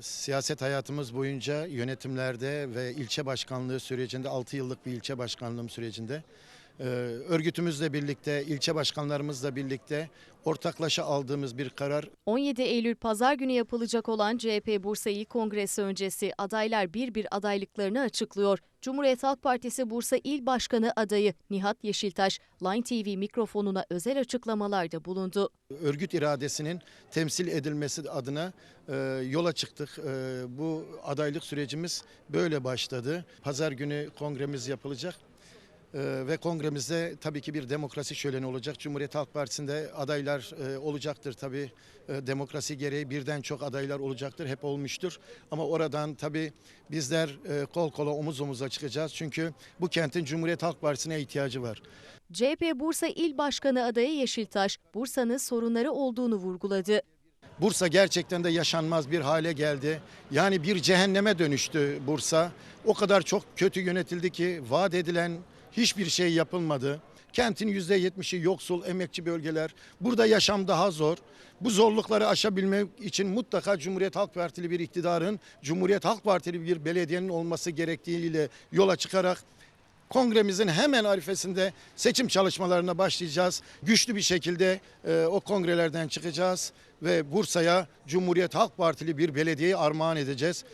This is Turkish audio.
Siyaset hayatımız boyunca yönetimlerde ve ilçe başkanlığı sürecinde 6 yıllık bir ilçe başkanlığım sürecinde örgütümüzle birlikte, ilçe başkanlarımızla birlikte ortaklaşa aldığımız bir karar 17 Eylül pazar günü yapılacak olan CHP Bursa İl Kongresi öncesi adaylar bir bir adaylıklarını açıklıyor. Cumhuriyet Halk Partisi Bursa İl Başkanı adayı Nihat Yeşiltaş, Line TV mikrofonuna özel açıklamalarda bulundu. örgüt iradesinin temsil edilmesi adına e, yola çıktık. E, bu adaylık sürecimiz böyle başladı. Pazar günü kongremiz yapılacak. E, ve kongremizde tabii ki bir demokrasi şöleni olacak. Cumhuriyet Halk Partisi'nde adaylar e, olacaktır tabii. E, demokrasi gereği birden çok adaylar olacaktır. Hep olmuştur. Ama oradan tabii bizler e, kol kola omuz omuza çıkacağız. Çünkü bu kentin Cumhuriyet Halk Partisi'ne ihtiyacı var. CHP Bursa İl Başkanı adayı Yeşiltaş, Bursa'nın sorunları olduğunu vurguladı. Bursa gerçekten de yaşanmaz bir hale geldi. Yani bir cehenneme dönüştü Bursa. O kadar çok kötü yönetildi ki vaat edilen hiçbir şey yapılmadı. Kentin %70'i yoksul, emekçi bölgeler. Burada yaşam daha zor. Bu zorlukları aşabilmek için mutlaka Cumhuriyet Halk Partili bir iktidarın, Cumhuriyet Halk Partili bir belediyenin olması gerektiğiyle yola çıkarak Kongremizin hemen arifesinde seçim çalışmalarına başlayacağız. Güçlü bir şekilde e, o kongrelerden çıkacağız ve Bursa'ya Cumhuriyet Halk Partili bir belediyeyi armağan edeceğiz.